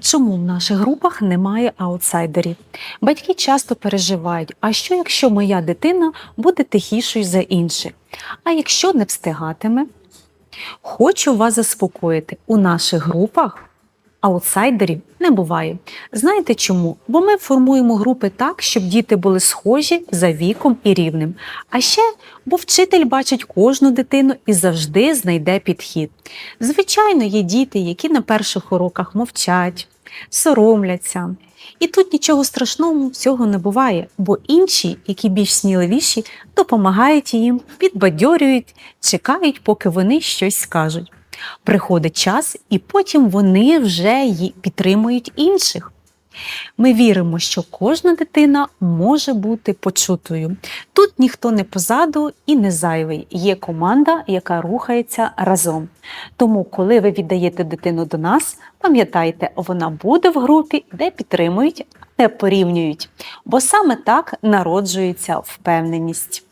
Чому в наших групах немає аутсайдерів? Батьки часто переживають, а що якщо моя дитина буде тихішою за інших? А якщо не встигатиме? Хочу вас заспокоїти, у наших групах аутсайдерів не буває. Знаєте чому? Бо ми формуємо групи так, щоб діти були схожі за віком і рівнем. А ще, бо вчитель бачить кожну дитину і завжди знайде підхід. Звичайно, є діти, які на перших уроках мовчать, соромляться. І тут нічого страшного всього не буває, бо інші, які більш сміливіші, допомагають їм, підбадьорюють, чекають, поки вони щось скажуть. Приходить час, і потім вони вже підтримують інших. Ми віримо, що кожна дитина може бути почутою. Тут ніхто не позаду і не зайвий. Є команда, яка рухається разом. Тому, коли ви віддаєте дитину до нас, пам'ятайте, вона буде в групі, де підтримують, де порівнюють. Бо саме так народжується впевненість.